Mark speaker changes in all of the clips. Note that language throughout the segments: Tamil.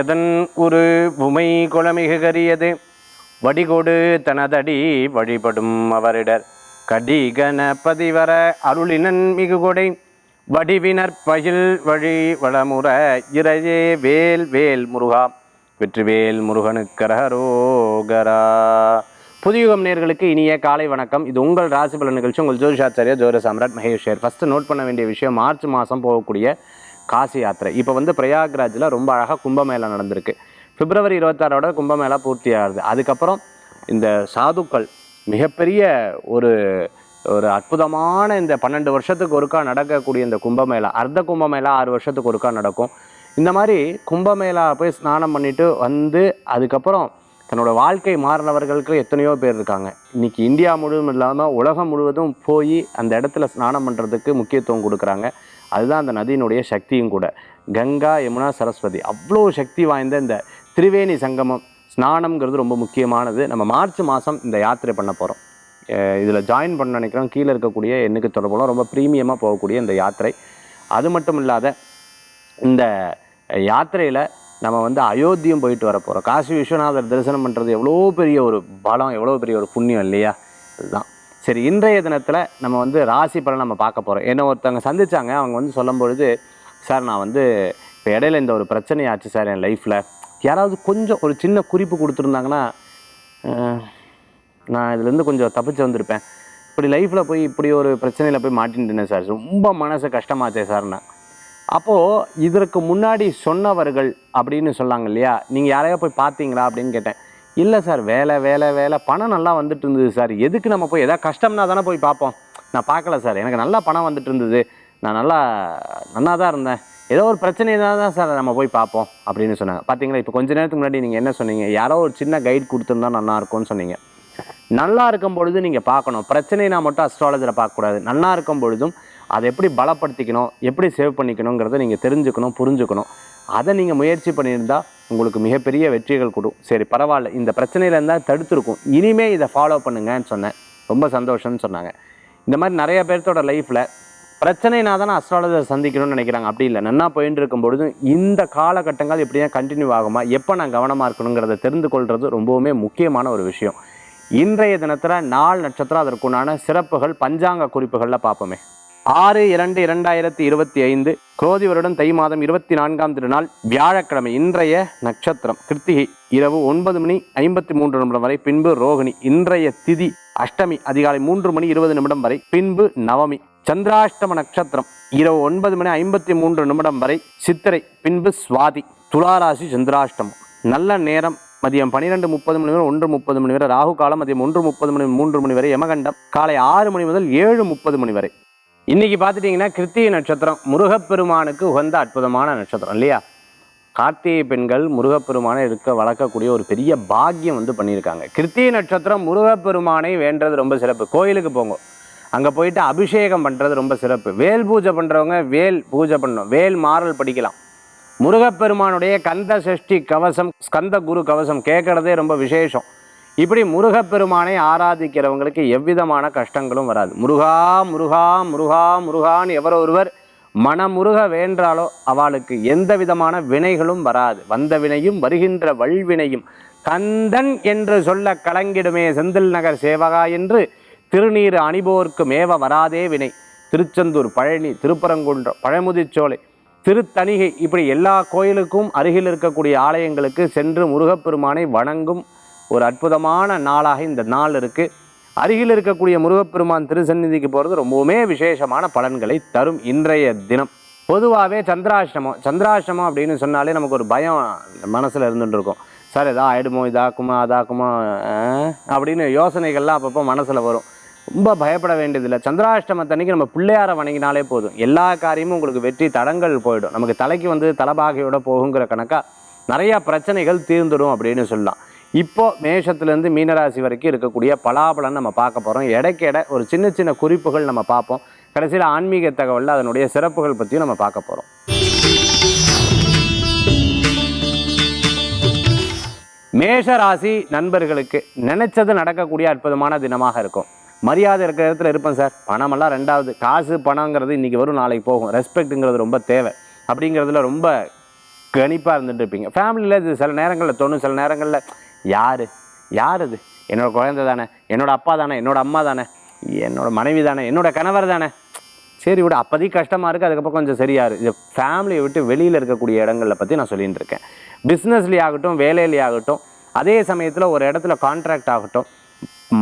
Speaker 1: எதன் ஒரு உமை குளமிகு கரியது வடிகொடு தனதடி வழிபடும் அவரிடர் கடிகன பதிவர அருளினன் மிகு கொடை வடிவினர் பயில் வழி வளமுற இறையே வேல் வேல் முருகா வெற்றிவேல் முருகனுக்கரகரோகரா புதியுகம் நேர்களுக்கு இனிய காலை வணக்கம் இது உங்கள் ராசி பலன் நிகழ்ச்சி உங்கள் ஜோதிஷாச்சாரிய ஜோதிர சாம்ராட் மகேஷ்வர் ஃபஸ்ட்டு நோட் பண்ண வேண்டிய விஷயம் மார்ச் மாதம் போகக்கூடிய காசி யாத்திரை இப்போ வந்து பிரயாக்ராஜில் ரொம்ப அழகாக கும்பமேளா நடந்திருக்கு பிப்ரவரி இருபத்தாறோட கும்பமேளா பூர்த்தி ஆகுது அதுக்கப்புறம் இந்த சாதுக்கள் மிகப்பெரிய ஒரு ஒரு அற்புதமான இந்த பன்னெண்டு வருஷத்துக்கு ஒருக்கா நடக்கக்கூடிய இந்த கும்பமேளா அர்த்த கும்பமேளா ஆறு வருஷத்துக்கு ஒருக்கா நடக்கும் இந்த மாதிரி கும்பமேளா போய் ஸ்நானம் பண்ணிவிட்டு வந்து அதுக்கப்புறம் தன்னோட வாழ்க்கை மாறினவர்களுக்கு எத்தனையோ பேர் இருக்காங்க இன்றைக்கி இந்தியா முழுவதும் இல்லாமல் உலகம் முழுவதும் போய் அந்த இடத்துல ஸ்நானம் பண்ணுறதுக்கு முக்கியத்துவம் கொடுக்குறாங்க அதுதான் அந்த நதியினுடைய சக்தியும் கூட கங்கா யமுனா சரஸ்வதி அவ்வளோ சக்தி வாய்ந்த இந்த திரிவேணி சங்கமம் ஸ்நானம்ங்கிறது ரொம்ப முக்கியமானது நம்ம மார்ச் மாதம் இந்த யாத்திரை பண்ண போகிறோம் இதில் ஜாயின் பண்ண நினைக்கிறோம் கீழே இருக்கக்கூடிய எண்ணுக்கு தொடர்புலாம் ரொம்ப ப்ரீமியமாக போகக்கூடிய இந்த யாத்திரை அது மட்டும் இல்லாத இந்த யாத்திரையில் நம்ம வந்து அயோத்தியும் போயிட்டு வர போகிறோம் காசி விஸ்வநாதர் தரிசனம் பண்ணுறது எவ்வளோ பெரிய ஒரு பலம் எவ்வளோ பெரிய ஒரு புண்ணியம் இல்லையா அதுதான் சரி இன்றைய தினத்தில் நம்ம வந்து ராசி பலன் நம்ம பார்க்க போகிறோம் என்ன ஒருத்தவங்க சந்தித்தாங்க அவங்க வந்து சொல்லும் பொழுது சார் நான் வந்து இப்போ இடையில இந்த ஒரு பிரச்சனையாச்சு சார் என் லைஃப்பில் யாராவது கொஞ்சம் ஒரு சின்ன குறிப்பு கொடுத்துருந்தாங்கன்னா நான் இதுலேருந்து கொஞ்சம் தப்பிச்சு வந்திருப்பேன் இப்படி லைஃப்பில் போய் இப்படி ஒரு பிரச்சனையில் போய் மாட்டின்ட்டுனேன் சார் ரொம்ப மனசு கஷ்டமாச்சே சார்னா அப்போது இதற்கு முன்னாடி சொன்னவர்கள் அப்படின்னு சொன்னாங்க இல்லையா நீங்கள் யாரையா போய் பார்த்தீங்களா அப்படின்னு கேட்டேன் இல்லை சார் வேலை வேலை வேலை பணம் நல்லா வந்துட்டு இருந்தது சார் எதுக்கு நம்ம போய் எதாவது கஷ்டம்னா தானே போய் பார்ப்போம் நான் பார்க்கல சார் எனக்கு நல்லா பணம் வந்துட்டு இருந்தது நான் நல்லா நல்லா தான் இருந்தேன் ஏதோ ஒரு பிரச்சனையாக தான் சார் நம்ம போய் பார்ப்போம் அப்படின்னு சொன்னாங்க பார்த்தீங்களா இப்போ கொஞ்ச நேரத்துக்கு முன்னாடி நீங்கள் என்ன சொன்னீங்க யாரோ ஒரு சின்ன கைட் கொடுத்துருந்தா நல்லா இருக்கும்னு சொன்னீங்க நல்லா இருக்கும் பொழுது நீங்கள் பார்க்கணும் பிரச்சனைனா மட்டும் அஸ்ட்ராலஜரை பார்க்கக்கூடாது நல்லா இருக்கும் பொழுதும் அதை எப்படி பலப்படுத்திக்கணும் எப்படி சேவ் பண்ணிக்கணுங்கிறத நீங்கள் தெரிஞ்சுக்கணும் புரிஞ்சுக்கணும் அதை நீங்கள் முயற்சி பண்ணியிருந்தால் உங்களுக்கு மிகப்பெரிய வெற்றிகள் கொடுக்கும் சரி பரவாயில்ல இந்த பிரச்சனையில் இருந்தால் தடுத்துருக்கும் இனிமேல் இதை ஃபாலோ பண்ணுங்கன்னு சொன்னேன் ரொம்ப சந்தோஷம்னு சொன்னாங்க இந்த மாதிரி நிறைய பேர்த்தோட லைஃப்பில் பிரச்சனைனா தானே அஸ்ட்ராலஜர் சந்திக்கணும்னு நினைக்கிறாங்க அப்படி இல்லை நன்னா போயின்னு இருக்கும்பொழுது இந்த காலகட்டங்கள் எப்படியா கண்டினியூ ஆகுமா எப்போ நான் கவனமாக இருக்கணுங்கிறத தெரிந்து கொள்வது ரொம்பவுமே முக்கியமான ஒரு விஷயம் இன்றைய தினத்தில் நாள் நட்சத்திரம் அதற்குண்டான சிறப்புகள் பஞ்சாங்க குறிப்புகளில் பார்ப்போமே ஆறு இரண்டு இரண்டாயிரத்தி இருபத்தி ஐந்து குரோதி வருடம் தை மாதம் இருபத்தி நான்காம் திருநாள் வியாழக்கிழமை இன்றைய நட்சத்திரம் கிருத்திகை இரவு ஒன்பது மணி ஐம்பத்தி மூன்று நிமிடம் வரை பின்பு ரோகிணி இன்றைய திதி அஷ்டமி அதிகாலை மூன்று மணி இருபது நிமிடம் வரை பின்பு நவமி சந்திராஷ்டம நட்சத்திரம் இரவு ஒன்பது மணி ஐம்பத்தி மூன்று நிமிடம் வரை சித்திரை பின்பு சுவாதி துளாராசி சந்திராஷ்டமம் நல்ல நேரம் மதியம் பன்னிரெண்டு முப்பது மணி வரை ஒன்று முப்பது மணி வரை ராகு காலம் மதியம் ஒன்று முப்பது மணி மூன்று மணி வரை யமகண்டம் காலை ஆறு மணி முதல் ஏழு முப்பது மணி வரை இன்றைக்கி பார்த்துட்டிங்கன்னா கிருத்திகை நட்சத்திரம் முருகப்பெருமானுக்கு உகந்த அற்புதமான நட்சத்திரம் இல்லையா கார்த்திகை பெண்கள் முருகப்பெருமானை இருக்க வளர்க்கக்கூடிய ஒரு பெரிய பாக்கியம் வந்து பண்ணியிருக்காங்க கிருத்திகை நட்சத்திரம் முருகப்பெருமானை வேண்டது ரொம்ப சிறப்பு கோயிலுக்கு போங்க அங்கே போயிட்டு அபிஷேகம் பண்ணுறது ரொம்ப சிறப்பு வேல் பூஜை பண்ணுறவங்க வேல் பூஜை பண்ணணும் வேல் மாறல் படிக்கலாம் முருகப்பெருமானுடைய கந்த சஷ்டி கவசம் ஸ்கந்த குரு கவசம் கேட்குறதே ரொம்ப விசேஷம் இப்படி முருகப்பெருமானை ஆராதிக்கிறவங்களுக்கு எவ்விதமான கஷ்டங்களும் வராது முருகா முருகா முருகா முருகான்னு எவரோ ஒருவர் மனமுருக வேண்டாலோ அவளுக்கு எந்த விதமான வினைகளும் வராது வந்த வினையும் வருகின்ற வல்வினையும் கந்தன் என்று சொல்ல கலங்கிடுமே செந்தில் நகர் சேவகா என்று திருநீர் அணிபோர்க்கு மேவ வராதே வினை திருச்செந்தூர் பழனி திருப்பரங்குன்றம் பழமுதிச்சோலை திருத்தணிகை இப்படி எல்லா கோயிலுக்கும் அருகில் இருக்கக்கூடிய ஆலயங்களுக்கு சென்று முருகப்பெருமானை வணங்கும் ஒரு அற்புதமான நாளாக இந்த நாள் இருக்குது அருகில் இருக்கக்கூடிய முருகப்பெருமான் திருசந்நிதிக்கு போகிறது ரொம்பவுமே விசேஷமான பலன்களை தரும் இன்றைய தினம் பொதுவாகவே சந்திராஷ்டமம் சந்திராஷ்டமம் அப்படின்னு சொன்னாலே நமக்கு ஒரு பயம் மனசில் இருந்துட்டு இருக்கும் சார் எதா ஆயிடுமோ இதாக்குமா அதாக்குமா அப்படின்னு யோசனைகள்லாம் அப்பப்போ மனசில் வரும் ரொம்ப பயப்பட வேண்டியதில்லை சந்திராஷ்டமத்தன்னைக்கு நம்ம பிள்ளையாரை வணங்கினாலே போதும் எல்லா காரியமும் உங்களுக்கு வெற்றி தடங்கள் போயிடும் நமக்கு தலைக்கு வந்து தலைபாகையோட போகுங்கிற கணக்காக நிறையா பிரச்சனைகள் தீர்ந்துடும் அப்படின்னு சொல்லலாம் இப்போது மேஷத்துலேருந்து மீனராசி வரைக்கும் இருக்கக்கூடிய பலாபலம் நம்ம பார்க்க போகிறோம் இடைக்கிட ஒரு சின்ன சின்ன குறிப்புகள் நம்ம பார்ப்போம் கடைசியில் ஆன்மீக தகவலில் அதனுடைய சிறப்புகள் பற்றியும் நம்ம பார்க்க போகிறோம் மேஷராசி நண்பர்களுக்கு நினைச்சது நடக்கக்கூடிய அற்புதமான தினமாக இருக்கும் மரியாதை இருக்கிற இடத்துல இருப்பேன் சார் பணமெல்லாம் ரெண்டாவது காசு பணங்கிறது இன்றைக்கி வரும் நாளைக்கு போகும் ரெஸ்பெக்ட்டுங்கிறது ரொம்ப தேவை அப்படிங்கிறதுல ரொம்ப கணிப்பாக இருந்துட்டு இருப்பீங்க ஃபேமிலியில் இது சில நேரங்களில் தோணும் சில நேரங்களில் யார் யார் அது என்னோடய குழந்த தானே என்னோடய அப்பா தானே என்னோடய அம்மா தானே என்னோடய மனைவி தானே என்னோடய கணவர் தானே சரி விட அப்போதைக்கு கஷ்டமாக இருக்குது அதுக்கப்புறம் கொஞ்சம் சரியாக இருக்குது ஃபேமிலியை விட்டு வெளியில் இருக்கக்கூடிய இடங்களில் பற்றி நான் சொல்லிகிட்டு இருக்கேன் பிஸ்னஸ்லேயே ஆகட்டும் வேலையிலே ஆகட்டும் அதே சமயத்தில் ஒரு இடத்துல கான்ட்ராக்ட் ஆகட்டும்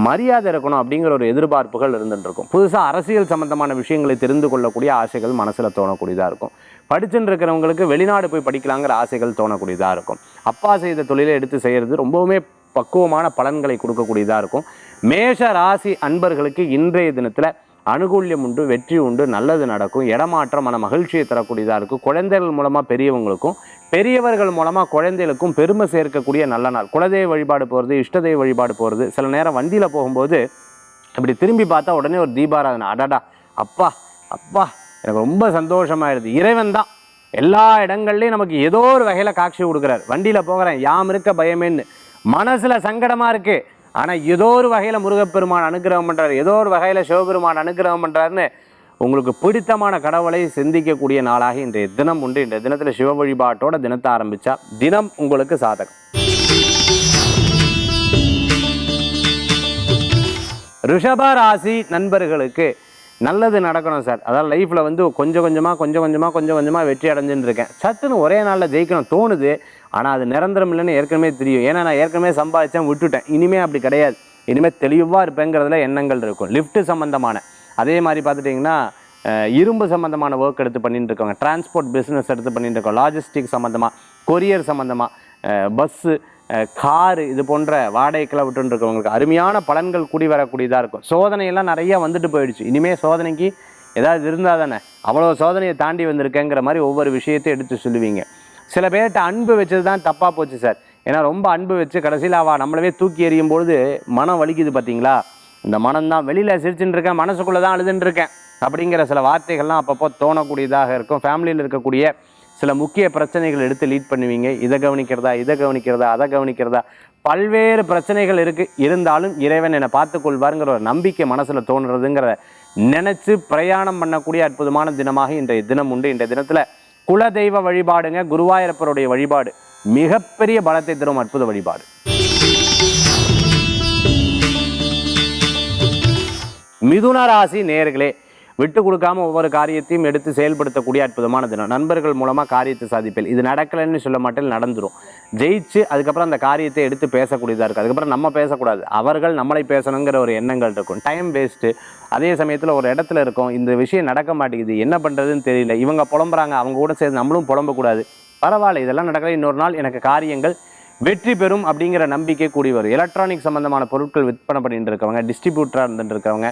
Speaker 1: மரியாதை இருக்கணும் அப்படிங்கிற ஒரு எதிர்பார்ப்புகள் இருந்துகிட்டு இருக்கும் புதுசாக அரசியல் சம்மந்தமான விஷயங்களை தெரிந்து கொள்ளக்கூடிய ஆசைகள் மனசில் தோணக்கூடியதாக இருக்கும் படிச்சுட்டு இருக்கிறவங்களுக்கு வெளிநாடு போய் படிக்கலாங்கிற ஆசைகள் தோணக்கூடியதாக இருக்கும் அப்பா செய்த தொழிலை எடுத்து செய்கிறது ரொம்பவுமே பக்குவமான பலன்களை கொடுக்கக்கூடியதாக இருக்கும் மேஷ ராசி அன்பர்களுக்கு இன்றைய தினத்தில் அனுகூல்யம் உண்டு வெற்றி உண்டு நல்லது நடக்கும் இடமாற்றம் மன மகிழ்ச்சியை தரக்கூடியதாக இருக்கும் குழந்தைகள் மூலமாக பெரியவங்களுக்கும் பெரியவர்கள் மூலமாக குழந்தைகளுக்கும் பெருமை சேர்க்கக்கூடிய நல்ல நாள் குலதெய்வ வழிபாடு போகிறது இஷ்டதெய்வ வழிபாடு போகிறது சில நேரம் வண்டியில் போகும்போது அப்படி திரும்பி பார்த்தா உடனே ஒரு தீபாராதனை அடடா அப்பா அப்பா எனக்கு ரொம்ப சந்தோஷமாயிடுது இறைவன் தான் எல்லா இடங்கள்லையும் நமக்கு ஏதோ ஒரு வகையில் காட்சி கொடுக்குறார் வண்டியில் போகிறேன் யாம் இருக்க பயமேன்னு மனசில் சங்கடமாக இருக்குது ஆனால் ஏதோ ஒரு வகையில் முருகப்பெருமான் அனுக்கிரகம் பண்ணுறாரு ஏதோ ஒரு வகையில் சிவபெருமான் அனுக்கிரகம் பண்ணுறாருன்னு உங்களுக்கு பிடித்தமான கடவுளை சிந்திக்கக்கூடிய நாளாக இன்றைய தினம் உண்டு இன்றைய தினத்தில் சிவ வழிபாட்டோட தினத்தை ஆரம்பித்தா தினம் உங்களுக்கு சாதகம் ரிஷப ராசி நண்பர்களுக்கு நல்லது நடக்கணும் சார் அதாவது லைஃப்பில் வந்து கொஞ்சம் கொஞ்சமாக கொஞ்சம் கொஞ்சமாக கொஞ்சம் கொஞ்சமாக வெற்றி அடைஞ்சுன்னு இருக்கேன் சத்துன்னு ஒரே நாளில் ஜெயிக்கணும் தோணுது ஆனால் அது நிரந்தரம் இல்லைன்னு ஏற்கனவே தெரியும் ஏன்னா நான் ஏற்கனவே சம்பாதிச்சேன் விட்டுட்டேன் இனிமேல் அப்படி கிடையாது இனிமேல் தெளிவாக இருப்பேங்கிறதுல எண்ணங்கள் இருக்கும் லிஃப்ட்டு சம்மந்தமான அதே மாதிரி பார்த்துட்டிங்கன்னா இரும்பு சம்மந்தமான ஒர்க் எடுத்து பண்ணிட்டு இருக்கோங்க டிரான்ஸ்போர்ட் பிஸ்னஸ் எடுத்து பண்ணிட்டுருக்கோம் இருக்கோம் லாஜிஸ்டிக் சம்மந்தமாக கொரியர் சம்மந்தமாக பஸ்ஸு காரு இது போன்ற வாடகைக்கெல்லாம் விட்டுருக்கவங்களுக்கு அருமையான பலன்கள் கூடி வரக்கூடியதாக இருக்கும் சோதனையெல்லாம் நிறையா வந்துட்டு போயிடுச்சு இனிமேல் சோதனைக்கு ஏதாவது இருந்தால் தானே அவ்வளோ சோதனையை தாண்டி வந்திருக்கேங்கிற மாதிரி ஒவ்வொரு விஷயத்தையும் எடுத்து சொல்லுவீங்க சில பேர்கிட்ட அன்பு வச்சது தான் தப்பாக போச்சு சார் ஏன்னா ரொம்ப அன்பு வச்சு கடைசியில் அவள் நம்மளவே தூக்கி எறியும் பொழுது மனம் வலிக்குது பார்த்தீங்களா இந்த மனம் தான் வெளியில் சிரிச்சுட்டு இருக்கேன் மனசுக்குள்ளே தான் அழுதுன்னு இருக்கேன் அப்படிங்கிற சில வார்த்தைகள்லாம் அப்பப்போ தோணக்கூடியதாக இருக்கும் ஃபேமிலியில் இருக்கக்கூடிய சில முக்கிய பிரச்சனைகள் எடுத்து லீட் பண்ணுவீங்க இதை கவனிக்கிறதா இதை கவனிக்கிறதா அதை கவனிக்கிறதா பல்வேறு பிரச்சனைகள் இருக்குது இருந்தாலும் இறைவன் என்னை கொள்வாருங்கிற ஒரு நம்பிக்கை மனசில் தோணுறதுங்கிற நினச்சி பிரயாணம் பண்ணக்கூடிய அற்புதமான தினமாக இன்றைய தினம் உண்டு இன்றைய தினத்தில் குலதெய்வ வழிபாடுங்க குருவாயிரப்பருடைய வழிபாடு மிகப்பெரிய பலத்தை தரும் அற்புத வழிபாடு மிதுன ராசி நேர்களே விட்டு கொடுக்காம ஒவ்வொரு காரியத்தையும் எடுத்து செயல்படுத்தக்கூடிய அற்புதமான தினம் நண்பர்கள் மூலமாக காரியத்தை சாதிப்பேன் இது நடக்கலைன்னு சொல்ல மாட்டேன் நடந்துடும் ஜெயிச்சு அதுக்கப்புறம் அந்த காரியத்தை எடுத்து பேசக்கூடியதாக இருக்கும் அதுக்கப்புறம் நம்ம பேசக்கூடாது அவர்கள் நம்மளை பேசணுங்கிற ஒரு எண்ணங்கள் இருக்கும் டைம் வேஸ்ட்டு அதே சமயத்தில் ஒரு இடத்துல இருக்கும் இந்த விஷயம் நடக்க மாட்டேங்குது என்ன பண்ணுறதுன்னு தெரியல இவங்க புலம்புறாங்க அவங்க கூட சேர்ந்து நம்மளும் புலம்பக்கூடாது பரவாயில்ல இதெல்லாம் நடக்கல இன்னொரு நாள் எனக்கு காரியங்கள் வெற்றி பெறும் அப்படிங்கிற நம்பிக்கை கூடி வரும் எலக்ட்ரானிக் சம்மந்தமான பொருட்கள் விற்பனை பண்ணிட்டு இருக்கவங்க டிஸ்ட்ரிபியூட்டராக இருந்துட்டு இருக்கவங்க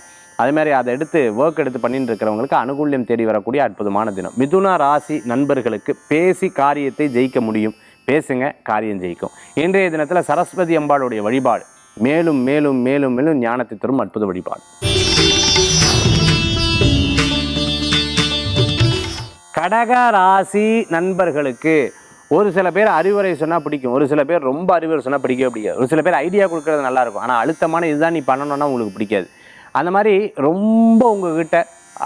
Speaker 1: மாதிரி அதை எடுத்து ஒர்க் எடுத்து பண்ணிட்டு இருக்கிறவங்களுக்கு அனுகூல்யம் தேடி வரக்கூடிய அற்புதமான தினம் மிதுன ராசி நண்பர்களுக்கு பேசி காரியத்தை ஜெயிக்க முடியும் பேசுங்க காரியம் ஜெயிக்கும் இன்றைய தினத்தில் சரஸ்வதி அம்பாளுடைய வழிபாடு மேலும் மேலும் மேலும் மேலும் ஞானத்தை தரும் அற்புத வழிபாடு கடக ராசி நண்பர்களுக்கு ஒரு சில பேர் அறிவுரை சொன்னால் பிடிக்கும் ஒரு சில பேர் ரொம்ப அறிவுரை சொன்னால் பிடிக்கவே பிடிக்காது ஒரு சில பேர் ஐடியா கொடுக்குறது நல்லாயிருக்கும் ஆனால் அழுத்தமான இதுதான் நீ பண்ணணும்னா உங்களுக்கு பிடிக்காது அந்த மாதிரி ரொம்ப உங்ககிட்ட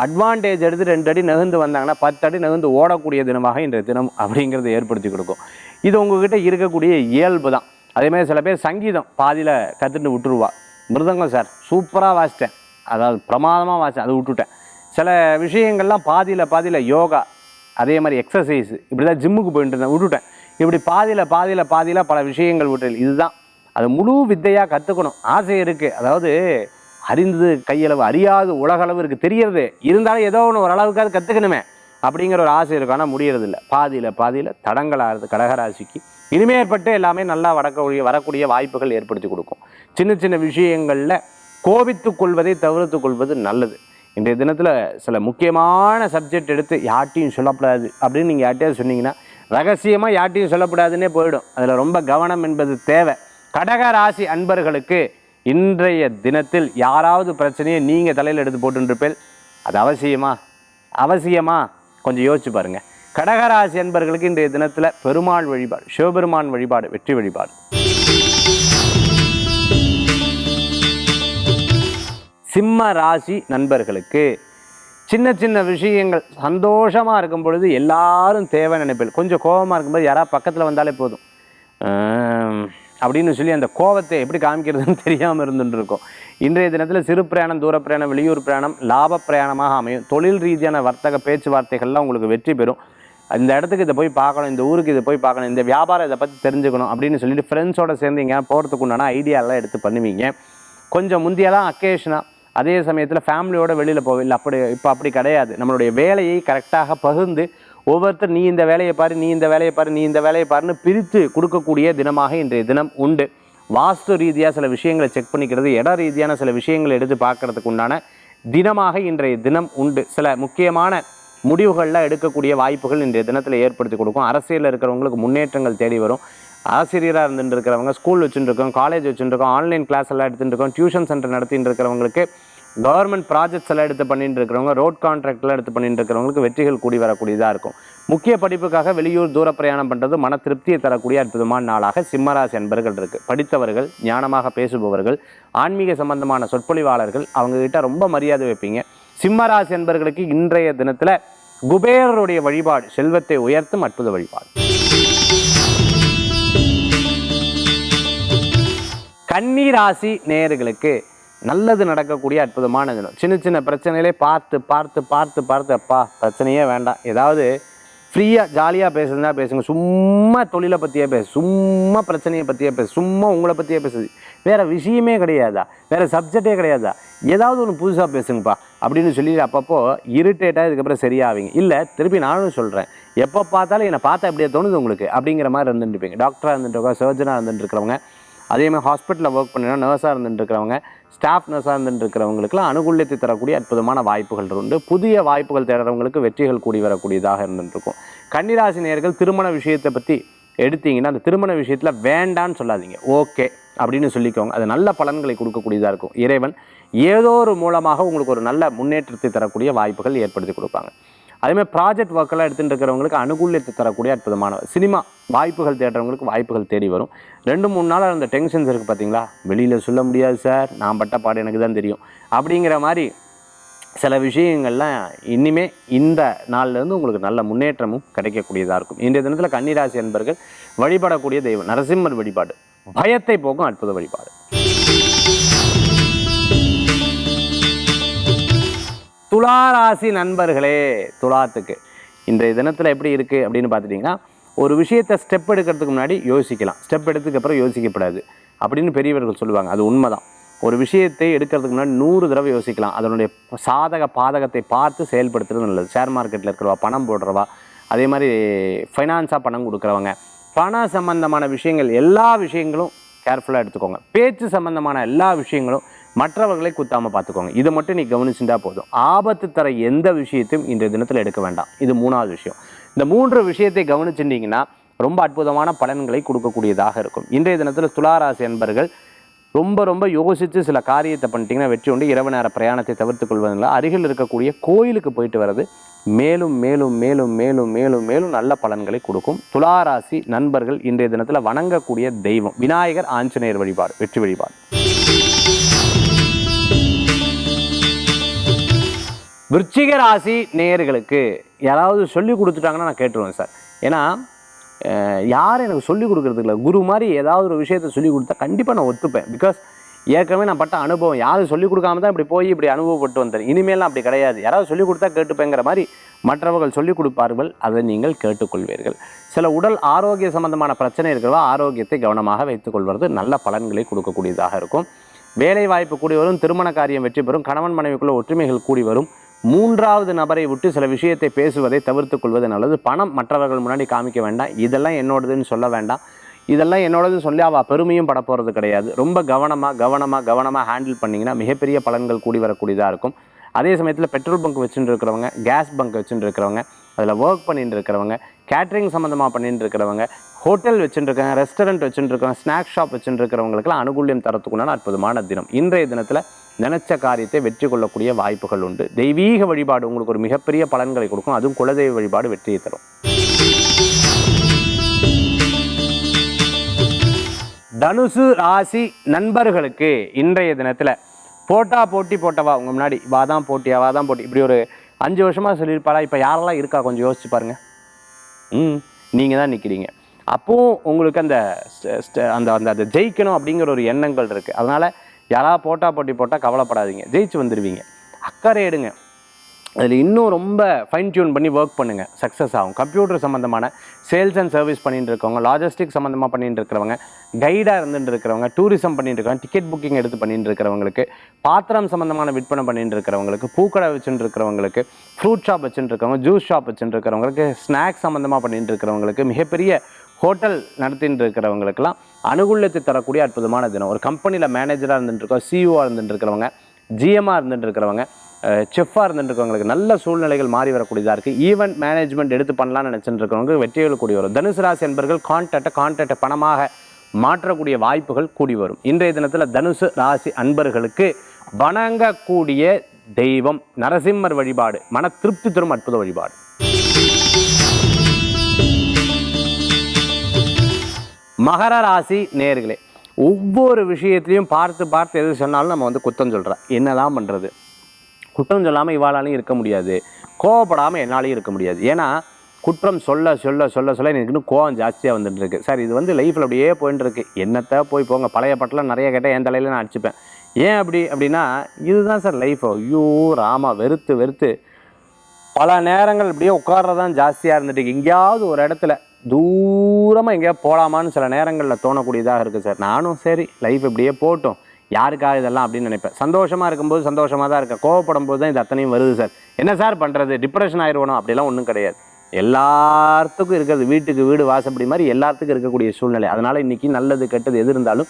Speaker 1: அட்வான்டேஜ் எடுத்து ரெண்டு அடி நகர்ந்து வந்தாங்கன்னா பத்து அடி நகர்ந்து ஓடக்கூடிய தினமாக இன்றைய தினம் அப்படிங்கிறத ஏற்படுத்தி கொடுக்கும் இது உங்ககிட்ட இருக்கக்கூடிய இயல்பு தான் அதேமாதிரி சில பேர் சங்கீதம் பாதியில் கற்றுட்டு விட்டுருவா மிருதங்கம் சார் சூப்பராக வாசித்தேன் அதாவது பிரமாதமாக வாசித்தேன் அதை விட்டுட்டேன் சில விஷயங்கள்லாம் பாதியில் பாதியில் யோகா அதே மாதிரி எக்ஸசைஸ் இப்படி தான் ஜிம்முக்கு போயிட்டு இருந்தேன் விட்டுட்டேன் இப்படி பாதியில் பாதியில் பாதியில் பல விஷயங்கள் விட்டு இதுதான் அது முழு வித்தையாக கற்றுக்கணும் ஆசை இருக்குது அதாவது அறிந்தது கையளவு அறியாது உலகளவு இருக்குது தெரியறது இருந்தாலும் ஏதோ ஒன்று ஓரளவுக்காவது கற்றுக்கணுமே அப்படிங்கிற ஒரு ஆசை இருக்கும் ஆனால் முடியறதில்ல பாதியில் பாதியில் தடங்களாகிறது கடகராசிக்கு இனிமேற்பட்டு எல்லாமே நல்லா வடக்கூடிய வரக்கூடிய வாய்ப்புகள் ஏற்படுத்தி கொடுக்கும் சின்ன சின்ன விஷயங்களில் கோபித்து கொள்வதை தவிர்த்து கொள்வது நல்லது இன்றைய தினத்தில் சில முக்கியமான சப்ஜெக்ட் எடுத்து யார்ட்டையும் சொல்லப்படாது அப்படின்னு நீங்கள் யார்ட்டையாவது சொன்னீங்கன்னா ரகசியமாக யார்ட்டையும் சொல்லப்படாதுன்னே போயிடும் அதில் ரொம்ப கவனம் என்பது தேவை கடக ராசி அன்பர்களுக்கு இன்றைய தினத்தில் யாராவது பிரச்சனையை நீங்கள் தலையில் எடுத்து போட்டுருப்பேன் அது அவசியமா அவசியமா கொஞ்சம் யோசிச்சு பாருங்கள் கடகராசி என்பர்களுக்கு இன்றைய தினத்தில் பெருமாள் வழிபாடு சிவபெருமான் வழிபாடு வெற்றி வழிபாடு சிம்ம ராசி நண்பர்களுக்கு சின்ன சின்ன விஷயங்கள் சந்தோஷமாக இருக்கும் பொழுது எல்லாரும் தேவை நினைப்பில் கொஞ்சம் கோபமாக இருக்கும்போது யாராவது பக்கத்தில் வந்தாலே போதும் அப்படின்னு சொல்லி அந்த கோவத்தை எப்படி காமிக்கிறதுன்னு தெரியாமல் இருந்துட்டுருக்கோம் இன்றைய தினத்தில் சிறு பிரயாணம் தூர பிரயாணம் வெளியூர் பிரயாணம் லாப பிரயாணமாக அமையும் தொழில் ரீதியான வர்த்தக பேச்சுவார்த்தைகள்லாம் உங்களுக்கு வெற்றி பெறும் இந்த இடத்துக்கு இதை போய் பார்க்கணும் இந்த ஊருக்கு இதை போய் பார்க்கணும் இந்த வியாபாரம் இதை பற்றி தெரிஞ்சுக்கணும் அப்படின்னு சொல்லிட்டு ஃப்ரெண்ட்ஸோடு சேர்ந்து இங்கே போகிறதுக்கு உண்டான ஐடியாலாம் எடுத்து பண்ணுவீங்க கொஞ்சம் முந்தியெல்லாம் அக்கேஷனாக அதே சமயத்தில் ஃபேமிலியோட வெளியில் போவில்லை அப்படி இப்போ அப்படி கிடையாது நம்மளுடைய வேலையை கரெக்டாக பகிர்ந்து ஒவ்வொருத்தர் நீ இந்த வேலையை பாரு நீ இந்த வேலையை பாரு நீ இந்த வேலையை பாருன்னு பிரித்து கொடுக்கக்கூடிய தினமாக இன்றைய தினம் உண்டு வாஸ்து ரீதியாக சில விஷயங்களை செக் பண்ணிக்கிறது இட ரீதியான சில விஷயங்களை எடுத்து பார்க்குறதுக்கு உண்டான தினமாக இன்றைய தினம் உண்டு சில முக்கியமான முடிவுகள்லாம் எடுக்கக்கூடிய வாய்ப்புகள் இன்றைய தினத்தில் ஏற்படுத்தி கொடுக்கும் அரசியலில் இருக்கிறவங்களுக்கு முன்னேற்றங்கள் தேடி வரும் ஆசிரியராக இருந்துட்டு இருக்கிறவங்க ஸ்கூல் வச்சுட்டு இருக்கோம் காலேஜ் வச்சுட்டு இருக்கோம் ஆன்லைன் கிளாஸ் எல்லாம் எடுத்துகிட்டு இருக்கோம் டியூஷன் சென்டர் நடத்திட்டு இருக்கிறவங்களுக்கு கவர்மெண்ட் ப்ராஜெக்ட்ஸ் எல்லாம் எடுத்து பண்ணிட்டு இருக்கிறவங்க ரோட் கான்ட்ராக்ட்லாம் எடுத்து பண்ணிட்டு இருக்கிறவங்களுக்கு வெற்றிகள் கூடி வரக்கூடியதாக இருக்கும் முக்கிய படிப்புக்காக வெளியூர் தூர பிரயாணம் பண்ணுறது மன திருப்தியை தரக்கூடிய அற்புதமான நாளாக சிம்மராசி என்பர்கள் இருக்கு படித்தவர்கள் ஞானமாக பேசுபவர்கள் ஆன்மீக சம்பந்தமான சொற்பொழிவாளர்கள் அவங்ககிட்ட ரொம்ப மரியாதை வைப்பீங்க சிம்மராசி என்பர்களுக்கு இன்றைய தினத்தில் குபேரருடைய வழிபாடு செல்வத்தை உயர்த்தும் அற்புத வழிபாடு கன்னிராசி நேயர்களுக்கு நல்லது நடக்கக்கூடிய அற்புதமான தினம் சின்ன சின்ன பிரச்சனைகளே பார்த்து பார்த்து பார்த்து பார்த்து அப்பா பிரச்சனையே வேண்டாம் ஏதாவது ஃப்ரீயாக ஜாலியாக பேசுகிறதா பேசுங்க சும்மா தொழிலை பற்றியே பேசு சும்மா பிரச்சனையை பற்றியே பேசு சும்மா உங்களை பற்றியே பேசுது வேறு விஷயமே கிடையாதா வேறு சப்ஜெக்டே கிடையாதா ஏதாவது ஒன்று புதுசாக பேசுங்கப்பா அப்படின்னு சொல்லி அப்பப்போ இரிட்டேட்டாக இதுக்கப்புறம் சரியாவீங்க இல்லை திருப்பி நானும் சொல்கிறேன் எப்போ பார்த்தாலும் என்னை பார்த்தா அப்படியே தோணுது உங்களுக்கு அப்படிங்கிற மாதிரி இருந்துட்டுருப்பீங்க டாக்டராக இருந்துட்டு இருக்கா சர்ஜனாக இருந்துட்டு இருக்கிறவங்க அதே மாதிரி ஹாஸ்பிட்டலில் ஒர்க் பண்ணினா நர்ஸாக இருந்துட்டு இருக்கிறவங்க நர்ஸாக இருக்கிறவங்களுக்குலாம் அனுகூலியத்தை தரக்கூடிய அற்புதமான வாய்ப்புகள் உண்டு புதிய வாய்ப்புகள் தேடுறவங்களுக்கு வெற்றிகள் கூடி வரக்கூடியதாக இருந்துருக்கும் கன்னிராசி நேர்கள் திருமண விஷயத்தை பற்றி எடுத்தீங்கன்னா அந்த திருமண விஷயத்தில் வேண்டான்னு சொல்லாதீங்க ஓகே அப்படின்னு சொல்லிக்கோங்க அது நல்ல பலன்களை கொடுக்கக்கூடியதாக இருக்கும் இறைவன் ஏதோ ஒரு மூலமாக உங்களுக்கு ஒரு நல்ல முன்னேற்றத்தை தரக்கூடிய வாய்ப்புகள் ஏற்படுத்தி கொடுப்பாங்க அதேமாதிரி ப்ராஜெக்ட் ஒர்க்கெல்லாம் எடுத்துகிட்டு இருக்கிறவங்களுக்கு அனுகூலியத்தை தரக்கூடிய அற்புதமான சினிமா வாய்ப்புகள் தேடுறவங்களுக்கு வாய்ப்புகள் தேடி வரும் ரெண்டு மூணு நாள் அந்த டென்ஷன்ஸ் இருக்குது பார்த்தீங்களா வெளியில் சொல்ல முடியாது சார் நான் பட்ட பாடு எனக்கு தான் தெரியும் அப்படிங்கிற மாதிரி சில விஷயங்கள்லாம் இனிமே இந்த நாள்லேருந்து உங்களுக்கு நல்ல முன்னேற்றமும் கிடைக்கக்கூடியதாக இருக்கும் இன்றைய தினத்தில் கன்னிராசி என்பர்கள் வழிபடக்கூடிய தெய்வம் நரசிம்மர் வழிபாடு பயத்தை போக்கும் அற்புத வழிபாடு துளாராசி நண்பர்களே துலாத்துக்கு இன்றைய தினத்தில் எப்படி இருக்குது அப்படின்னு பார்த்துட்டிங்கன்னா ஒரு விஷயத்தை ஸ்டெப் எடுக்கிறதுக்கு முன்னாடி யோசிக்கலாம் ஸ்டெப் எடுத்ததுக்கு அப்புறம் யோசிக்கப்படாது அப்படின்னு பெரியவர்கள் சொல்லுவாங்க அது உண்மை தான் ஒரு விஷயத்தை எடுக்கிறதுக்கு முன்னாடி நூறு தடவை யோசிக்கலாம் அதனுடைய சாதக பாதகத்தை பார்த்து செயல்படுத்துறது நல்லது ஷேர் மார்க்கெட்டில் இருக்கிறவா பணம் போடுறவா அதே மாதிரி ஃபைனான்ஸாக பணம் கொடுக்குறவங்க பண சம்பந்தமான விஷயங்கள் எல்லா விஷயங்களும் கேர்ஃபுல்லாக எடுத்துக்கோங்க பேச்சு சம்மந்தமான எல்லா விஷயங்களும் மற்றவர்களை குத்தாமல் பார்த்துக்கோங்க இதை மட்டும் நீ கவனிச்சுட்டா போதும் ஆபத்து தர எந்த விஷயத்தையும் இன்றைய தினத்தில் எடுக்க வேண்டாம் இது மூணாவது விஷயம் இந்த மூன்று விஷயத்தை கவனிச்சுட்டிங்கன்னா ரொம்ப அற்புதமான பலன்களை கொடுக்கக்கூடியதாக இருக்கும் இன்றைய தினத்தில் துளாராசி என்பர்கள் ரொம்ப ரொம்ப யோசித்து சில காரியத்தை பண்ணிட்டீங்கன்னா வெற்றி உண்டு இரவு நேர பிரயாணத்தை தவிர்த்து கொள்வதில்லை அருகில் இருக்கக்கூடிய கோயிலுக்கு போயிட்டு வர்றது மேலும் மேலும் மேலும் மேலும் மேலும் மேலும் நல்ல பலன்களை கொடுக்கும் துளாராசி நண்பர்கள் இன்றைய தினத்தில் வணங்கக்கூடிய தெய்வம் விநாயகர் ஆஞ்சநேயர் வழிபாடு வெற்றி வழிபாடு விருச்சிக ராசி நேயர்களுக்கு யாராவது சொல்லி கொடுத்துட்டாங்கன்னா நான் கேட்டுருவேன் சார் ஏன்னா யாரும் எனக்கு சொல்லி கொடுக்குறதுக்கு இல்லை குரு மாதிரி ஏதாவது ஒரு விஷயத்த சொல்லி கொடுத்தா கண்டிப்பாக நான் ஒத்துப்பேன் பிகாஸ் ஏற்கனவே நான் பட்ட அனுபவம் யாரும் சொல்லிக் கொடுக்காம தான் இப்படி போய் இப்படி அனுபவப்பட்டு வந்தேன் இனிமேலாம் அப்படி கிடையாது யாராவது சொல்லிக் கொடுத்தா கேட்டுப்பேங்கிற மாதிரி மற்றவர்கள் சொல்லிக் கொடுப்பார்கள் அதை நீங்கள் கேட்டுக்கொள்வீர்கள் சில உடல் ஆரோக்கிய சம்பந்தமான பிரச்சனை இருக்கிறதோ ஆரோக்கியத்தை கவனமாக வைத்துக்கொள்வது நல்ல பலன்களை கொடுக்கக்கூடியதாக இருக்கும் வேலை வாய்ப்பு கூடி வரும் திருமண காரியம் வெற்றி பெறும் கணவன் மனைவிக்குள்ள ஒற்றுமைகள் கூடி வரும் மூன்றாவது நபரை விட்டு சில விஷயத்தை பேசுவதை தவிர்த்து கொள்வது நல்லது பணம் மற்றவர்கள் முன்னாடி காமிக்க வேண்டாம் இதெல்லாம் என்னோடதுன்னு சொல்ல வேண்டாம் இதெல்லாம் என்னோடதுன்னு சொல்லி அவள் பெருமையும் பட போகிறது கிடையாது ரொம்ப கவனமாக கவனமாக கவனமாக ஹேண்டில் பண்ணிங்கன்னா மிகப்பெரிய பலன்கள் கூடி வரக்கூடியதாக இருக்கும் அதே சமயத்தில் பெட்ரோல் பங்க் வச்சுட்டு இருக்கிறவங்க கேஸ் பங்க் வச்சுட்டு இருக்கிறவங்க அதில் ஒர்க் பண்ணிகிட்டு இருக்கிறவங்க கேட்ரிங் சம்மந்தமாக பண்ணிட்டு இருக்கிறவங்க ஹோட்டல் வச்சுட்டுருக்காங்க ரெஸ்டாரண்ட் வச்சுட்டு இருக்கிறவங்க ஸ்நாக் ஷாப் வச்சுட்டு இருக்கிறவங்களுக்குலாம் அனுகூலியம் தரத்துக்குண்டான அற்புதமான தினம் இன்றைய தினத்தில் நினச்ச காரியத்தை வெற்றி கொள்ளக்கூடிய வாய்ப்புகள் உண்டு தெய்வீக வழிபாடு உங்களுக்கு ஒரு மிகப்பெரிய பலன்களை கொடுக்கும் அதுவும் குலதெய்வ வழிபாடு வெற்றியை தரும் தனுசு ராசி நண்பர்களுக்கு இன்றைய தினத்தில் போட்டா போட்டி போட்டவா உங்கள் முன்னாடி வா தான் போட்டியா வா தான் போட்டி இப்படி ஒரு அஞ்சு வருஷமாக சொல்லியிருப்பாளா இப்போ யாரெல்லாம் இருக்கா கொஞ்சம் யோசிச்சு பாருங்கள் ம் நீங்கள் தான் நிற்கிறீங்க அப்போது உங்களுக்கு அந்த அந்த அந்த ஜெயிக்கணும் அப்படிங்கிற ஒரு எண்ணங்கள் இருக்குது அதனால் யாராவது போட்டா போட்டி போட்டால் கவலைப்படாதீங்க ஜெயிச்சு வந்துடுவீங்க அக்கறை எடுங்க அதில் இன்னும் ரொம்ப ஃபைன் டியூன் பண்ணி ஒர்க் பண்ணுங்கள் சக்ஸஸ் ஆகும் கம்ப்யூட்டர் சம்மந்தமான சேல்ஸ் அண்ட் சர்வீஸ் பண்ணிகிட்டு இருக்கவங்க லாஜிஸ்டிக் சம்மந்தமாக பண்ணிகிட்டு இருக்கிறவங்க கைடாக இருந்துட்டு இருக்கிறவங்க டூரிசம் பண்ணிகிட்டு இருக்கிறவங்க டிக்கெட் புக்கிங் எடுத்து பண்ணிகிட்டு இருக்கிறவங்களுக்கு பாத்திரம் சம்மந்தமான விற்பனை பண்ணிகிட்டு இருக்கிறவங்களுக்கு பூக்கடை வச்சுட்டு இருக்கிறவங்களுக்கு ஃப்ரூட் ஷாப் வச்சுட்டு இருக்கவங்க ஜூஸ் ஷாப் வச்சுட்டு இருக்கிறவங்களுக்கு ஸ்நாக்ஸ் சம்மந்தமாக பண்ணிகிட்டு இருக்கிறவங்களுக்கு மிகப்பெரிய ஹோட்டல் நடத்தின்னு இருக்கிறவங்களுக்கெல்லாம் அனுகூலத்தை தரக்கூடிய அற்புதமான தினம் ஒரு கம்பெனியில் மேனேஜராக இருந்துட்டுருக்கோம் சிஇஓவாக இருந்துட்டுருக்கிறவங்க ஜிஎம்மாக இருந்துட்டுருக்கிறவங்க செஃப்பாக இருந்துட்டுருக்கவங்களுக்கு நல்ல சூழ்நிலைகள் மாறி வரக்கூடியதாக இருக்குது ஈவெண்ட் மேனேஜ்மெண்ட் எடுத்து பண்ணலாம்னு நினச்சிட்டு வெற்றிகள் கூடி வரும் தனுசு ராசி என்பர்கள் கான்டாக்டை கான்டாக்டை பணமாக மாற்றக்கூடிய வாய்ப்புகள் கூடி வரும் இன்றைய தினத்தில் தனுசு ராசி அன்பர்களுக்கு வணங்கக்கூடிய தெய்வம் நரசிம்மர் வழிபாடு மன திருப்தி தரும் அற்புத வழிபாடு மகர ராசி நேர்களே ஒவ்வொரு விஷயத்திலையும் பார்த்து பார்த்து எது சொன்னாலும் நம்ம வந்து குத்தம் சொல்கிறோம் என்ன தான் பண்ணுறது குற்றம் சொல்லாமல் இவாளாலையும் இருக்க முடியாது கோவப்படாமல் என்னாலையும் இருக்க முடியாது ஏன்னா குற்றம் சொல்ல சொல்ல சொல்ல சொல்ல எனக்கு இன்னும் கோவம் ஜாஸ்தியாக வந்துட்டுருக்கு சார் இது வந்து லைஃப்பில் அப்படியே போயின்னு இருக்கு என்னத்தை போய் போங்க பழைய பட்டெலாம் நிறைய கேட்டால் என் தலையில் நான் அடிச்சுப்பேன் ஏன் அப்படி அப்படின்னா இதுதான் சார் லைஃப் ஐயோ ராமா வெறுத்து வெறுத்து பல நேரங்கள் இப்படியே உட்கார்றதான் ஜாஸ்தியாக இருந்துட்டு எங்கேயாவது ஒரு இடத்துல தூரமாக எங்கேயா போகலாமான்னு சில நேரங்களில் தோணக்கூடியதாக இருக்குது சார் நானும் சரி லைஃப் இப்படியே போட்டோம் யாருக்காக இதெல்லாம் அப்படின்னு நினைப்பேன் சந்தோஷமாக இருக்கும்போது சந்தோஷமாக தான் இருக்கேன் கோவப்படும் போது தான் இது அத்தனையும் வருது சார் என்ன சார் பண்ணுறது டிப்ரெஷன் ஆயிடுவோம் அப்படிலாம் ஒன்றும் கிடையாது எல்லாத்துக்கும் இருக்கிறது வீட்டுக்கு வீடு வாசப்படி மாதிரி எல்லாத்துக்கும் இருக்கக்கூடிய சூழ்நிலை அதனால் இன்றைக்கி நல்லது கெட்டது எது இருந்தாலும்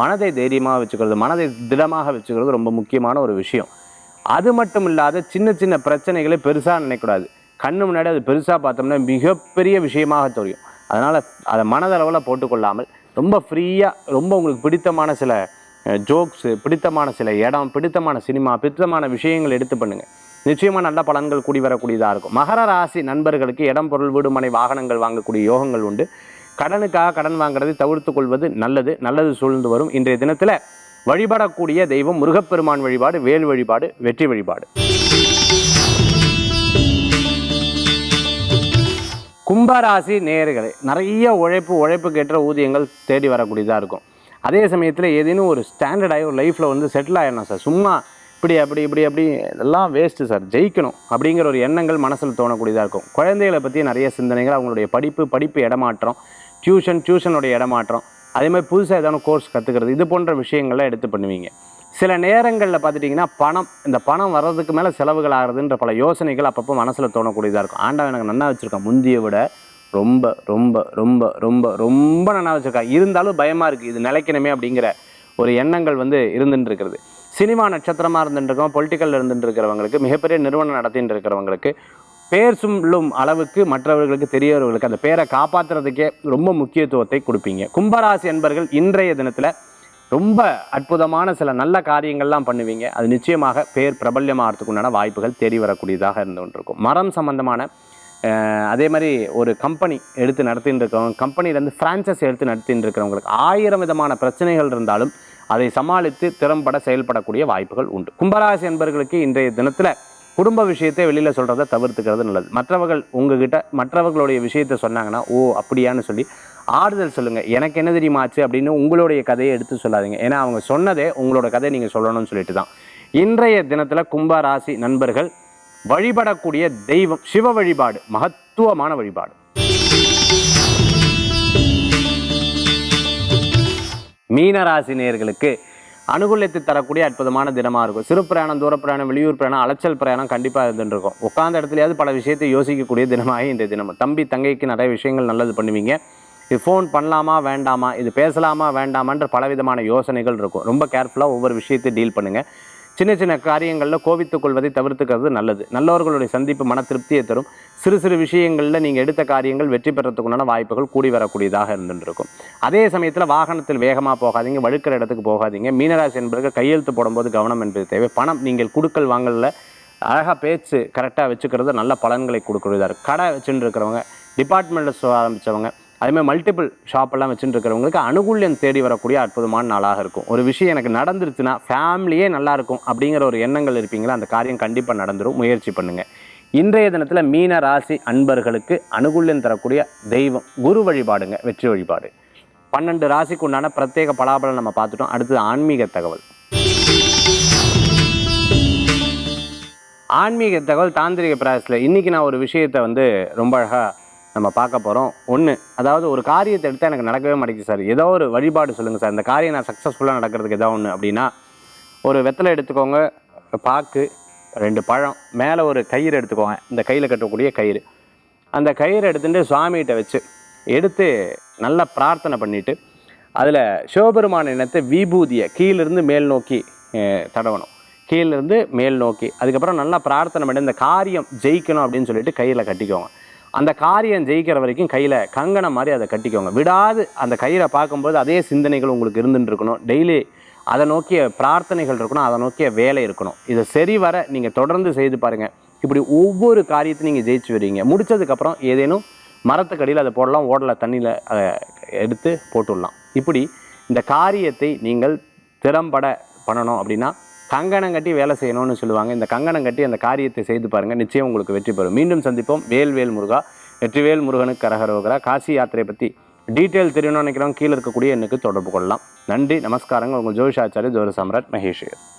Speaker 1: மனதை தைரியமாக வச்சுக்கிறது மனதை திடமாக வச்சுக்கிறது ரொம்ப முக்கியமான ஒரு விஷயம் அது மட்டும் இல்லாத சின்ன சின்ன பிரச்சனைகளை பெருசாக நினைக்கூடாது கண்ணு முன்னாடி அது பெருசாக பார்த்தோம்னா மிகப்பெரிய விஷயமாக தெரியும் அதனால் அதை மனதளவில் போட்டுக்கொள்ளாமல் ரொம்ப ஃப்ரீயாக ரொம்ப உங்களுக்கு பிடித்தமான சில ஜோக்ஸு பிடித்தமான சில இடம் பிடித்தமான சினிமா பிடித்தமான விஷயங்கள் எடுத்து பண்ணுங்கள் நிச்சயமாக நல்ல பலன்கள் கூடி வரக்கூடியதாக இருக்கும் மகர ராசி நண்பர்களுக்கு இடம் பொருள் வீடுமனை வாகனங்கள் வாங்கக்கூடிய யோகங்கள் உண்டு கடனுக்காக கடன் வாங்குறதை தவிர்த்து கொள்வது நல்லது நல்லது சூழ்ந்து வரும் இன்றைய தினத்தில் வழிபடக்கூடிய தெய்வம் முருகப்பெருமான் வழிபாடு வேல் வழிபாடு வெற்றி வழிபாடு கும்பராசி நேர்களை நிறைய உழைப்பு உழைப்புக்கேற்ற ஊதியங்கள் தேடி வரக்கூடியதாக இருக்கும் அதே சமயத்தில் ஏதேனும் ஒரு ஸ்டாண்டர்டாக ஒரு லைஃப்பில் வந்து செட்டில் ஆகிடணும் சார் சும்மா இப்படி அப்படி இப்படி அப்படி இதெல்லாம் வேஸ்ட்டு சார் ஜெயிக்கணும் அப்படிங்கிற ஒரு எண்ணங்கள் மனசில் தோணக்கூடியதாக இருக்கும் குழந்தைகளை பற்றி நிறைய சிந்தனைகள் அவங்களுடைய படிப்பு படிப்பு இடமாற்றம் டியூஷன் டியூஷனுடைய இடமாற்றம் அதே மாதிரி புதுசாக ஏதாவது கோர்ஸ் கற்றுக்கிறது இது போன்ற விஷயங்கள்லாம் எடுத்து பண்ணுவீங்க சில நேரங்களில் பார்த்துட்டிங்கன்னா பணம் இந்த பணம் வர்றதுக்கு மேலே செலவுகள் ஆகிறதுன்ற பல யோசனைகள் அப்பப்போ மனசில் தோணக்கூடியதாக இருக்கும் ஆண்டவன் எனக்கு நல்லா வச்சுருக்கான் முந்தியை விட ரொம்ப ரொம்ப ரொம்ப ரொம்ப ரொம்ப நல்லா வச்சுருக்கான் இருந்தாலும் பயமாக இருக்குது இது நிலைக்கணுமே அப்படிங்கிற ஒரு எண்ணங்கள் வந்து இருந்துகிட்டு இருக்கிறது சினிமா நட்சத்திரமாக இருந்துட்டுருக்கோம் பொலிட்டிக்கலில் இருந்துகிட்டு இருக்கிறவங்களுக்கு மிகப்பெரிய நிறுவனம் நடத்திட்டு இருக்கிறவங்களுக்கு பேர் சொல்லும் அளவுக்கு மற்றவர்களுக்கு தெரியவர்களுக்கு அந்த பேரை காப்பாற்றுறதுக்கே ரொம்ப முக்கியத்துவத்தை கொடுப்பீங்க கும்பராசி என்பர்கள் இன்றைய தினத்தில் ரொம்ப அற்புதமான சில நல்ல காரியங்கள்லாம் பண்ணுவீங்க அது நிச்சயமாக பேர் பிரபல்யமாகிறதுக்கு உண்டான வாய்ப்புகள் தேடி வரக்கூடியதாக இருந்து கொண்டிருக்கும் மரம் சம்மந்தமான அதே மாதிரி ஒரு கம்பெனி எடுத்து நடத்தின்னு இருக்கிறவங்க கம்பெனிலேருந்து ஃப்ரான்ச்சைஸ் எடுத்து நடத்தின்னு இருக்கிறவங்களுக்கு ஆயிரம் விதமான பிரச்சனைகள் இருந்தாலும் அதை சமாளித்து திறம்பட செயல்படக்கூடிய வாய்ப்புகள் உண்டு கும்பராசி என்பவர்களுக்கு இன்றைய தினத்தில் குடும்ப விஷயத்தை வெளியில் சொல்கிறத தவிர்த்துக்கிறது நல்லது மற்றவர்கள் உங்ககிட்ட மற்றவர்களுடைய விஷயத்தை சொன்னாங்கன்னா ஓ அப்படியான்னு சொல்லி ஆறுதல் சொல்லுங்கள் எனக்கு என்ன தெரியுமாச்சு அப்படின்னு உங்களுடைய கதையை எடுத்து சொல்லாதீங்க ஏன்னா அவங்க சொன்னதே உங்களோட கதையை நீங்கள் சொல்லணும்னு சொல்லிட்டு தான் இன்றைய தினத்தில் கும்ப ராசி நண்பர்கள் வழிபடக்கூடிய தெய்வம் சிவ வழிபாடு மகத்துவமான வழிபாடு மீனராசி நேர்களுக்கு அனுகூலத்தை தரக்கூடிய அற்புதமான தினமாக இருக்கும் சிறு பிரயாணம் தூர பிரயாணம் வெளியூர் பிரயாணம் அலைச்சல் பிரயாணம் கண்டிப்பாக இருந்துருக்கும் உட்காந்த இடத்துலையாவது பல விஷயத்தை யோசிக்கக்கூடிய தினமாக இந்த தினம் தம்பி தங்கைக்கு நிறைய விஷயங்கள் நல்லது பண்ணுவீங்க இது ஃபோன் பண்ணலாமா வேண்டாமா இது பேசலாமா வேண்டாமான்ற பலவிதமான யோசனைகள் இருக்கும் ரொம்ப கேர்ஃபுல்லாக ஒவ்வொரு விஷயத்தையும் டீல் பண்ணுங்கள் சின்ன சின்ன காரியங்களில் கோவித்துக் கொள்வதை தவிர்த்துக்கிறது நல்லது நல்லவர்களுடைய சந்திப்பு மன திருப்தியை தரும் சிறு சிறு விஷயங்களில் நீங்கள் எடுத்த காரியங்கள் வெற்றி பெறத்துக்குண்டான வாய்ப்புகள் கூடி வரக்கூடியதாக இருந்துருக்கும் அதே சமயத்தில் வாகனத்தில் வேகமாக போகாதீங்க வழுக்கிற இடத்துக்கு போகாதீங்க மீனராசி என்பதற்கு கையெழுத்து போடும்போது கவனம் என்பது தேவை பணம் நீங்கள் கொடுக்கல் வாங்கலில் அழகாக பேச்சு கரெக்டாக வச்சுக்கிறது நல்ல பலன்களை கொடுக்குறதா இருக்குது கடை வச்சுட்டு இருக்கிறவங்க டிபார்ட்மெண்ட்டில் ஆரம்பித்தவங்க அதேமாதிரி மல்டிபிள் ஷாப்பெல்லாம் வச்சுட்டு இருக்கிறவங்களுக்கு அனுகூல்யம் தேடி வரக்கூடிய அற்புதமான நாளாக இருக்கும் ஒரு விஷயம் எனக்கு நடந்துருச்சுன்னா ஃபேமிலியே நல்லாயிருக்கும் அப்படிங்கிற ஒரு எண்ணங்கள் இருப்பீங்களா அந்த காரியம் கண்டிப்பாக நடந்துடும் முயற்சி பண்ணுங்கள் இன்றைய தினத்தில் மீன ராசி அன்பர்களுக்கு அனுகூல்யம் தரக்கூடிய தெய்வம் குரு வழிபாடுங்க வெற்றி வழிபாடு பன்னெண்டு ராசிக்கு உண்டான பிரத்யேக பலாபலம் நம்ம பார்த்துட்டோம் அடுத்தது ஆன்மீக தகவல் ஆன்மீக தகவல் தாந்திரிக பிராயஸில் இன்றைக்கி நான் ஒரு விஷயத்தை வந்து ரொம்ப அழகாக நம்ம பார்க்க போகிறோம் ஒன்று அதாவது ஒரு காரியத்தை எடுத்தால் எனக்கு நடக்கவே மாட்டேங்குது சார் ஏதோ ஒரு வழிபாடு சொல்லுங்கள் சார் இந்த காரியம் நான் சக்ஸஸ்ஃபுல்லாக நடக்கிறதுக்கு ஏதோ ஒன்று அப்படின்னா ஒரு வெத்தலை எடுத்துக்கோங்க பாக்கு ரெண்டு பழம் மேலே ஒரு கயிறு எடுத்துக்கோங்க இந்த கையில் கட்டக்கூடிய கயிறு அந்த கயிறு எடுத்துகிட்டு சுவாமிகிட்ட வச்சு எடுத்து நல்லா பிரார்த்தனை பண்ணிவிட்டு அதில் சிவபெருமான இனத்தை விபூதியை கீழிருந்து மேல் நோக்கி தடவணும் கீழிருந்து மேல் நோக்கி அதுக்கப்புறம் நல்லா பிரார்த்தனை பண்ணி இந்த காரியம் ஜெயிக்கணும் அப்படின்னு சொல்லிட்டு கையில் கட்டிக்கோங்க அந்த காரியம் ஜெயிக்கிற வரைக்கும் கையில் கங்கனை மாதிரி அதை கட்டிக்கோங்க விடாது அந்த கயிறை பார்க்கும்போது அதே சிந்தனைகள் உங்களுக்கு இருந்துட்டு இருக்கணும் டெய்லி அதை நோக்கிய பிரார்த்தனைகள் இருக்கணும் அதை நோக்கிய வேலை இருக்கணும் இதை சரி வர நீங்கள் தொடர்ந்து செய்து பாருங்கள் இப்படி ஒவ்வொரு காரியத்தையும் நீங்கள் ஜெயிச்சு வரீங்க முடித்ததுக்கப்புறம் ஏதேனும் மரத்துக்கடியில் அதை போடலாம் ஓடலை தண்ணியில் எடுத்து போட்டுடலாம் இப்படி இந்த காரியத்தை நீங்கள் திறம்பட பண்ணணும் அப்படின்னா கங்கணம் கட்டி வேலை செய்யணும்னு சொல்லுவாங்க இந்த கங்கணம் கட்டி அந்த காரியத்தை செய்து பாருங்கள் நிச்சயம் உங்களுக்கு வெற்றி பெறும் மீண்டும் சந்திப்போம் வேல்வேல் முருகா வெற்றிவேல் முருகனுக்கு கரகரோகரா காசி யாத்திரையை பற்றி டீட்டெயில் தெரியணும்னு நினைக்கிறோம் கீழே இருக்கக்கூடிய எனக்கு தொடர்பு கொள்ளலாம் நன்றி நமஸ்காரங்க உங்கள் ஜோதிஷாச்சாரிய ஜோதி சம்ராட் மகேஷ்